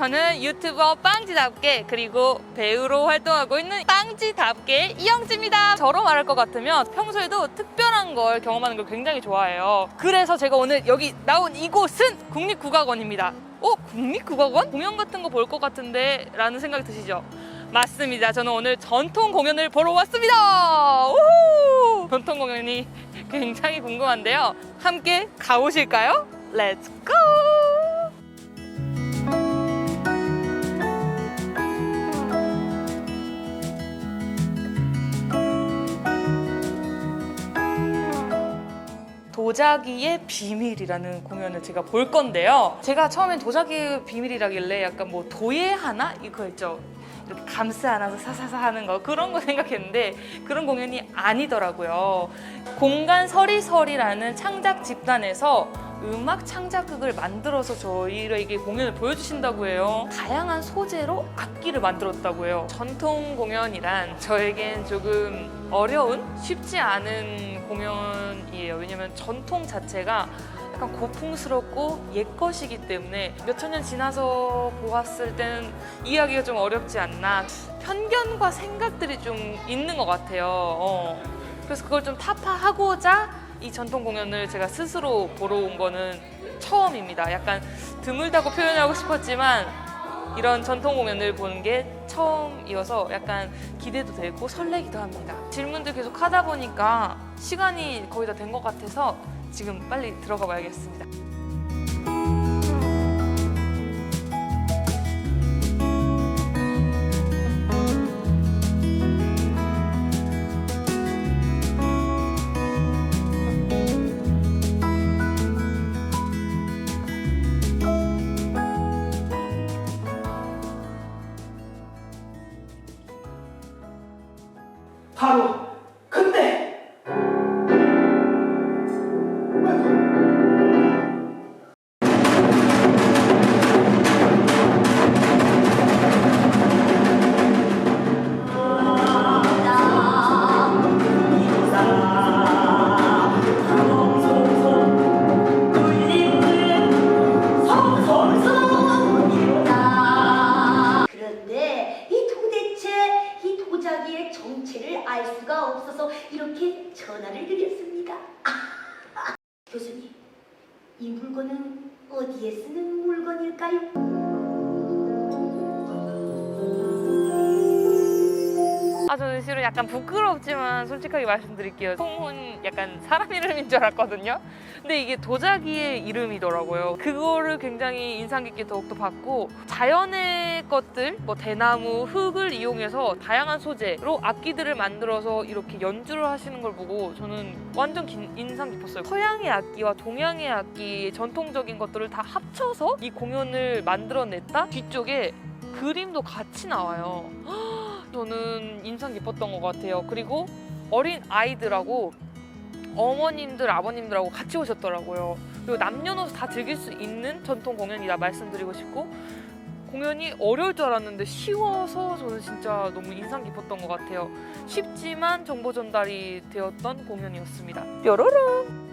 저는 유튜버 빵지답게 그리고 배우로 활동하고 있는 빵지답게 이영지입니다. 저로 말할 것 같으면 평소에도 특별한 걸 경험하는 걸 굉장히 좋아해요. 그래서 제가 오늘 여기 나온 이곳은 국립국악원입니다. 어? 국립국악원? 공연 같은 거 볼 것 같은데 라는 생각이 드시죠? 맞습니다. 저는 오늘 전통 공연을 보러 왔습니다. 우후! 전통 공연이 굉장히 궁금한데요. 함께 가보실까요? 렛츠 고! 도자기의 비밀이라는 공연을 제가 볼 건데요. 제가 처음엔 도자기의 비밀이라길래 약간 뭐 도예 하나 이거 있죠. 이렇게 감싸 안아서 사사사 하는 거 그런 거 생각했는데 그런 공연이 아니더라고요. 공간 서리서리라는 창작 집단에서 음악 창작극을 만들어서 저희에게 공연을 보여주신다고 해요. 다양한 소재로 악기를 만들었다고 해요. 전통 공연이란 저에겐 조금 어려운 쉽지 않은 공연이에요. 왜냐면 전통 자체가 약간 고풍스럽고 옛것이기 때문에 몇천 년 지나서 보았을 때는 이해하기가 좀 어렵지 않나. 편견과 생각들이 좀 있는 것 같아요. 어. 그래서 그걸 좀 타파하고자 이 전통 공연을 제가 스스로 보러 온 거는 처음입니다. 약간 드물다고 표현하고 싶었지만 이런 전통 공연을 보는 게 처음이어서 약간 기대도 되고 설레기도 합니다. 질문들 계속 하다 보니까 시간이 거의 다 된 것 같아서 지금 빨리 들어가 봐야겠습니다. 바로 그런데 알 수가 없어서 이렇게 전화를 드렸습니다. 아, 교수님, 이 물건은 어디에 쓰는 물건일까요? 아 저는 실은 약간 부끄럽지만 솔직하게 말씀드릴게요. 송은 약간 사람 이름인 줄 알았거든요. 근데 이게 도자기의 이름이더라고요. 그거를 굉장히 인상 깊게 더욱더 봤고 자연의 것들, 뭐 대나무, 흙을 이용해서 다양한 소재로 악기들을 만들어서 이렇게 연주를 하시는 걸 보고 저는 완전 긴- 인상 깊었어요. 서양의 악기와 동양의 악기 전통적인 것들을 다 합쳐서 이 공연을 만들어냈다. 뒤쪽에 그림도 같이 나와요. 저는 인상 깊었던 것 같아요. 그리고 어린 아이들하고 어머님들, 아버님들하고 같이 오셨더라고요. 그리고 남녀노소 다 즐길 수 있는 전통 공연이다 말씀드리고 싶고 공연이 어려울 줄 알았는데 쉬워서 저는 진짜 너무 인상 깊었던 것 같아요. 쉽지만 정보 전달이 되었던 공연이었습니다. 뾰로롱!